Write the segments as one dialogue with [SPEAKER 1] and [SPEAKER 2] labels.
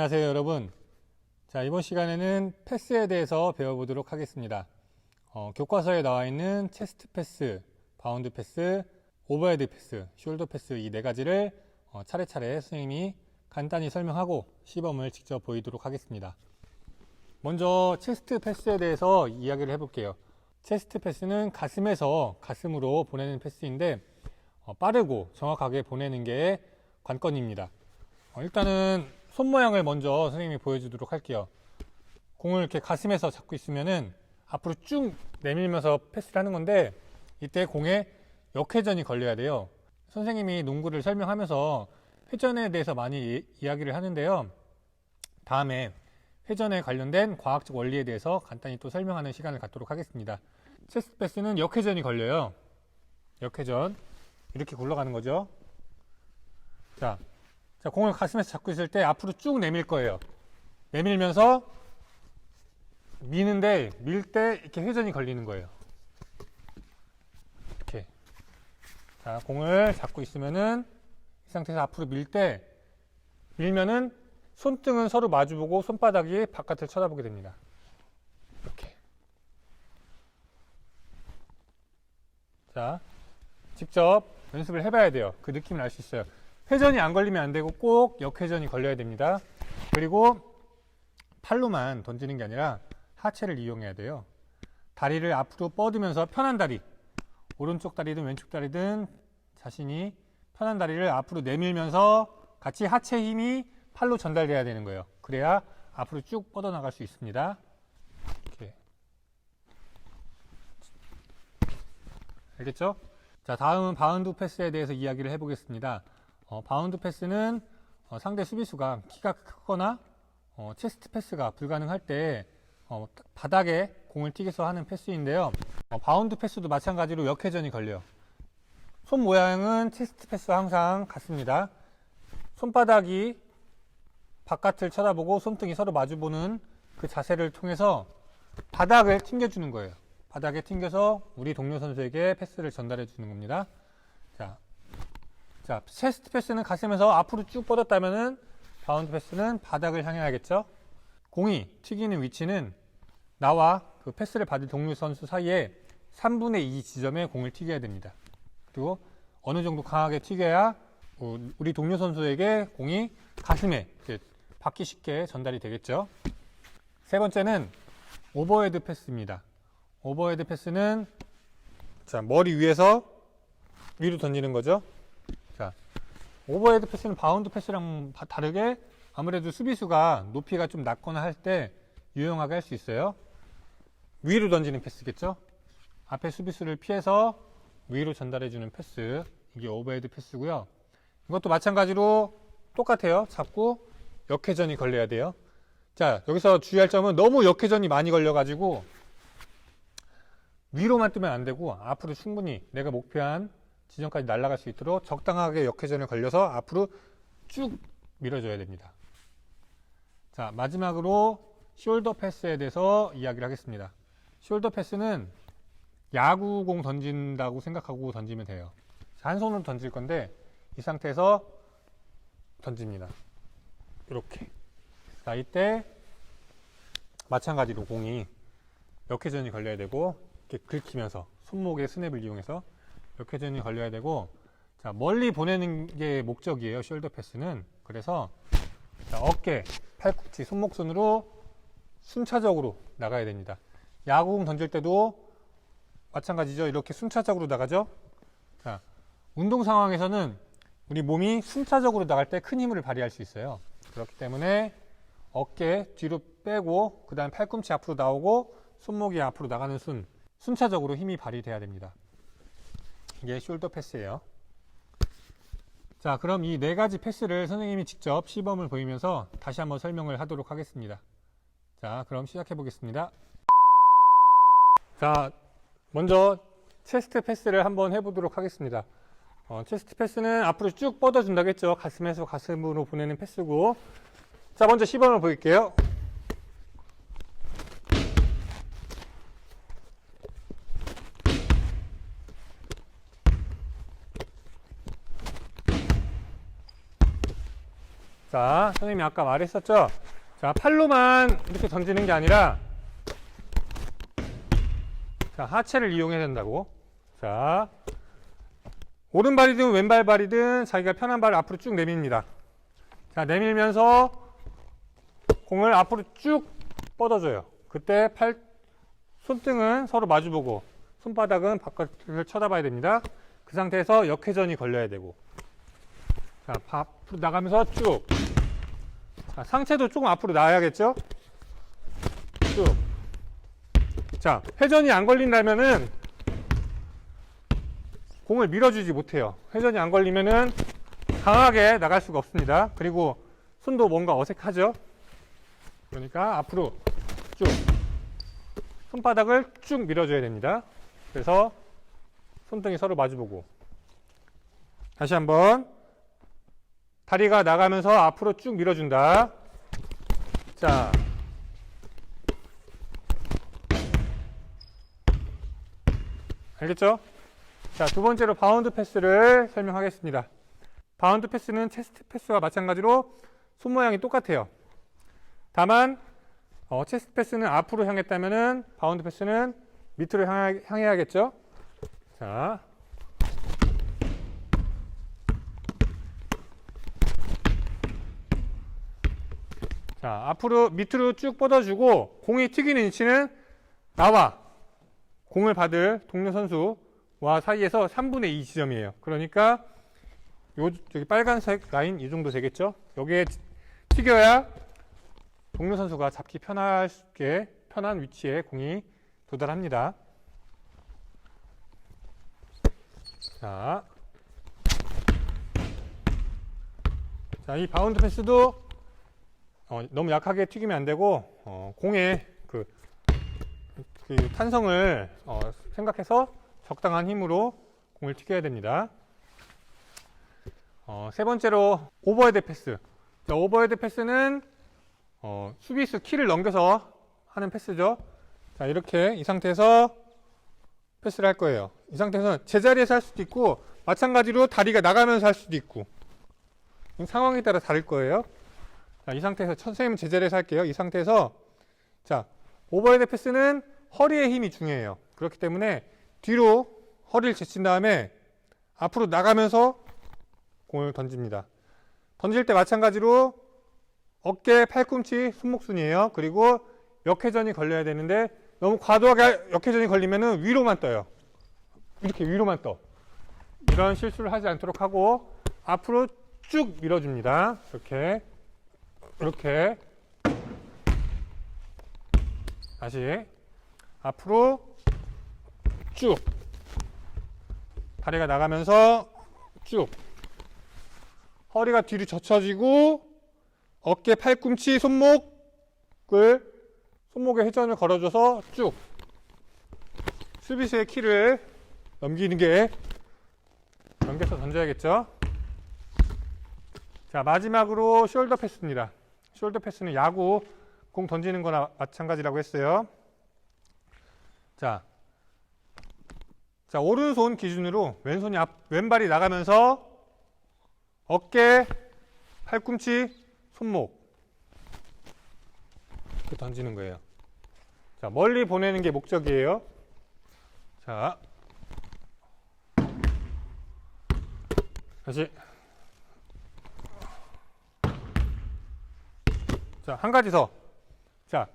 [SPEAKER 1] 안녕하세요 여러분. 자 이번 시간에는 패스에 대해서 배워보도록 하겠습니다. 어, 교과서에 나와 있는 체스트 패스, 바운드 패스, 오버헤드 패스, 숄더 패스 이 네 가지를 어, 차례차례 선생님이 간단히 설명하고 시범을 직접 보이도록 하겠습니다. 먼저 체스트 패스에 대해서 이야기를 해볼게요. 체스트 패스는 가슴에서 가슴으로 보내는 패스인데 어, 빠르고 정확하게 보내는 게 관건입니다. 어, 일단은 손 모양을 먼저 선생님이 보여주도록 할게요. 공을 이렇게 가슴에서 잡고 있으면은 앞으로 쭉 내밀면서 패스를 하는 건데 이때 공에 역회전이 걸려야 돼요. 선생님이 농구를 설명하면서 회전에 대해서 많이 이- 이야기를 하는데요. 다음에 회전에 관련된 과학적 원리에 대해서 간단히 또 설명하는 시간을 갖도록 하겠습니다. 체스트 패스는 역회전이 걸려요. 역회전. 이렇게 굴러가는 거죠. 자, 자, 공을 가슴에서 잡고 있을 때 앞으로 쭉 내밀 거예요. 내밀면서 미는데 밀 때 이렇게 회전이 걸리는 거예요. 이렇게. 자, 공을 잡고 있으면은 이 상태에서 앞으로 밀 때 밀면은 손등은 서로 마주보고 손바닥이 바깥을 쳐다보게 됩니다. 이렇게. 자, 직접 연습을 해봐야 돼요. 그 느낌을 알 수 있어요. 회전이 안 걸리면 안 되고 꼭 역회전이 걸려야 됩니다. 그리고 팔로만 던지는 게 아니라 하체를 이용해야 돼요. 다리를 앞으로 뻗으면서 편한 다리, 오른쪽 다리든 왼쪽 다리든 자신이 편한 다리를 앞으로 내밀면서 같이 하체 힘이 팔로 전달돼야 되는 거예요. 그래야 앞으로 쭉 뻗어나갈 수 있습니다. 이렇게. 알겠죠? 자, 다음은 바운드 패스에 대해서 이야기를 해보겠습니다. 어, 바운드 패스는 어, 상대 수비수가 키가 크거나 어, 체스트 패스가 불가능할 때 어, 바닥에 공을 튀겨서 하는 패스인데요. 어, 바운드 패스도 마찬가지로 역회전이 걸려요. 손 모양은 체스트 패스와 항상 같습니다. 손바닥이 바깥을 쳐다보고 손등이 서로 마주보는 그 자세를 통해서 바닥을 튕겨주는 거예요. 바닥에 튕겨서 우리 동료 선수에게 패스를 전달해 주는 겁니다. 자, 자, 체스트 패스는 가슴에서 앞으로 쭉 뻗었다면은 바운드 패스는 바닥을 향해야겠죠. 공이 튀기는 위치는 나와 그 패스를 받을 동료 선수 사이에 3분의 2 지점에 공을 튀겨야 됩니다. 그리고 어느 정도 강하게 튀겨야 어, 우리 동료 선수에게 공이 가슴에 받기 쉽게 전달이 되겠죠. 세 번째는 오버헤드 패스입니다. 오버헤드 패스는 자, 머리 위에서 위로 던지는 거죠. 자, 오버헤드 패스는 바운드 패스랑 바- 다르게 아무래도 수비수가 높이가 좀 낮거나 할 때 유용하게 할 수 있어요. 위로 던지는 패스겠죠? 앞에 수비수를 피해서 위로 전달해주는 패스. 이게 오버헤드 패스고요. 이것도 마찬가지로 똑같아요. 잡고 역회전이 걸려야 돼요. 자, 여기서 주의할 점은 너무 역회전이 많이 걸려가지고 위로만 뜨면 안 되고 앞으로 충분히 내가 목표한 지점까지 날아갈 수 있도록 적당하게 역회전을 걸려서 앞으로 쭉 밀어줘야 됩니다. 자, 마지막으로 숄더 패스에 대해서 이야기를 하겠습니다. 숄더 패스는 야구공 던진다고 생각하고 던지면 돼요. 자, 한 손으로 던질 건데 이 상태에서 던집니다. 이렇게. 자, 이때 마찬가지로 공이 역회전이 걸려야 되고 이렇게 긁히면서 손목의 스냅을 이용해서 역회전이 걸려야 되고 자, 멀리 보내는 게 목적이에요. 숄더 패스는. 그래서 자, 어깨, 팔꿈치, 손목선으로 순차적으로 나가야 됩니다. 야구공 던질 때도 마찬가지죠. 이렇게 순차적으로 나가죠. 자, 운동 상황에서는 우리 몸이 순차적으로 나갈 때 큰 힘을 발휘할 수 있어요. 그렇기 때문에 어깨 뒤로 빼고 그 다음 팔꿈치 앞으로 나오고 손목이 앞으로 나가는 순 순차적으로 힘이 발휘돼야 됩니다. 이게 숄더 패스예요. 자, 그럼 이 네 가지 패스를 선생님이 직접 시범을 보이면서 다시 한번 설명을 하도록 하겠습니다. 자, 그럼 시작해 보겠습니다. 자, 먼저 체스트 패스를 한번 해보도록 하겠습니다. 어, 체스트 패스는 앞으로 쭉 뻗어준다겠죠. 가슴에서 가슴으로 보내는 패스고. 자, 먼저 시범을 보일게요. 자, 선생님이 아까 말했었죠? 자, 팔로만 이렇게 던지는 게 아니라 자, 하체를 이용해야 된다고. 자, 오른발이든 왼발발이든 자기가 편한 발을 앞으로 쭉 내밉니다. 자, 내밀면서 공을 앞으로 쭉 뻗어줘요. 그때 팔, 손등은 서로 마주보고 손바닥은 바깥을 쳐다봐야 됩니다. 그 상태에서 역회전이 걸려야 되고. 자, 앞으로 나가면서 쭉. 자, 상체도 조금 앞으로 나와야겠죠? 쭉. 자, 회전이 안 걸린다면은 공을 밀어주지 못해요. 회전이 안 걸리면은 강하게 나갈 수가 없습니다. 그리고 손도 뭔가 어색하죠? 그러니까 앞으로 쭉. 손바닥을 쭉 밀어줘야 됩니다. 그래서 손등이 서로 마주보고. 다시 한번. 다리가 나가면서 앞으로 쭉 밀어준다. 자. 알겠죠? 자, 두 번째로 바운드 패스를 설명하겠습니다. 바운드 패스는 체스트 패스와 마찬가지로 손 모양이 똑같아요. 다만 어, 체스트 패스는 앞으로 향했다면은 바운드 패스는 밑으로 향해, 향해야겠죠? 자. 자, 앞으로 밑으로 쭉 뻗어주고 공이 튀기는 위치는 나와 공을 받을 동료 선수와 사이에서 3분의 2 지점이에요. 그러니까 요 여기 빨간색 라인 이 정도 되겠죠? 여기에 튀겨야 동료 선수가 잡기 편하게 편한 위치에 공이 도달합니다. 자, 자, 이 바운드 패스도 어, 너무 약하게 튀기면 안 되고 어, 공의 그, 그 탄성을 어, 생각해서 적당한 힘으로 공을 튀겨야 됩니다. 어, 세 번째로 오버헤드 패스. 자, 오버헤드 패스는 어, 수비수 키를 넘겨서 하는 패스죠. 자, 이렇게 이 상태에서 패스를 할 거예요. 이 상태에서는 제자리에서 할 수도 있고, 마찬가지로 다리가 나가면서 할 수도 있고, 상황에 따라 다를 거예요. 자, 이 상태에서, 선생님은 제자리에서 할게요. 이 상태에서, 자, 오버헤드 패스는 허리의 힘이 중요해요. 그렇기 때문에 뒤로 허리를 제친 다음에 앞으로 나가면서 공을 던집니다. 던질 때 마찬가지로 어깨, 팔꿈치, 손목순이에요. 그리고 역회전이 걸려야 되는데 너무 과도하게 역회전이 걸리면은 위로만 떠요. 이렇게 위로만 떠. 이런 실수를 하지 않도록 하고 앞으로 쭉 밀어줍니다. 이렇게 이렇게. 다시. 앞으로 쭉. 다리가 나가면서 쭉. 허리가 뒤로 젖혀지고 어깨, 팔꿈치, 손목을 손목에 회전을 걸어줘서 쭉. 수비수의 키를 넘기는 게 넘겨서 던져야겠죠. 자 마지막으로 숄더 패스입니다. 숄더 패스는 야구 공 던지는 거나 마찬가지라고 했어요. 자, 자 오른손 기준으로 왼손이 앞, 왼발이 나가면서 어깨, 팔꿈치, 손목 이렇게 던지는 거예요. 자, 멀리 보내는 게 목적이에요. 자, 다시. 자, 한 가지 더. 자,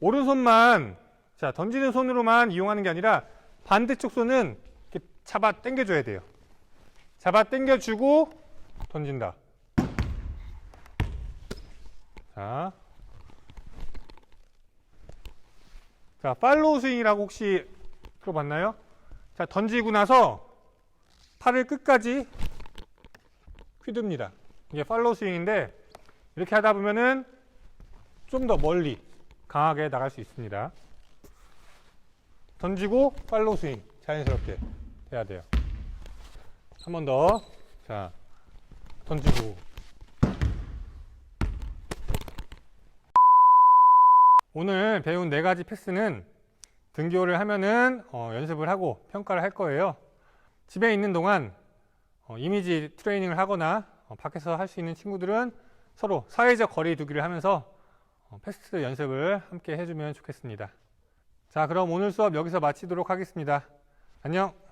[SPEAKER 1] 오른손만, 자, 던지는 손으로만 이용하는 게 아니라 반대쪽 손은 이렇게 잡아 당겨줘야 돼요. 잡아 당겨주고 던진다. 자. 자, 팔로우 스윙이라고 혹시 들어봤나요? 자, 던지고 나서 팔을 끝까지 휘둡니다. 이게 팔로우 스윙인데 이렇게 하다 보면은 좀 더 멀리 강하게 나갈 수 있습니다. 던지고 팔로우 스윙 자연스럽게 해야 돼요. 한 번 더. 자, 던지고 오늘 배운 네 가지 패스는 등교를 하면은 어, 연습을 하고 평가를 할 거예요. 집에 있는 동안 어, 이미지 트레이닝을 하거나 어, 밖에서 할 수 있는 친구들은 서로 사회적 거리 두기를 하면서 어, 패스 연습을 함께 해주면 좋겠습니다. 자, 그럼 오늘 수업 여기서 마치도록 하겠습니다. 안녕!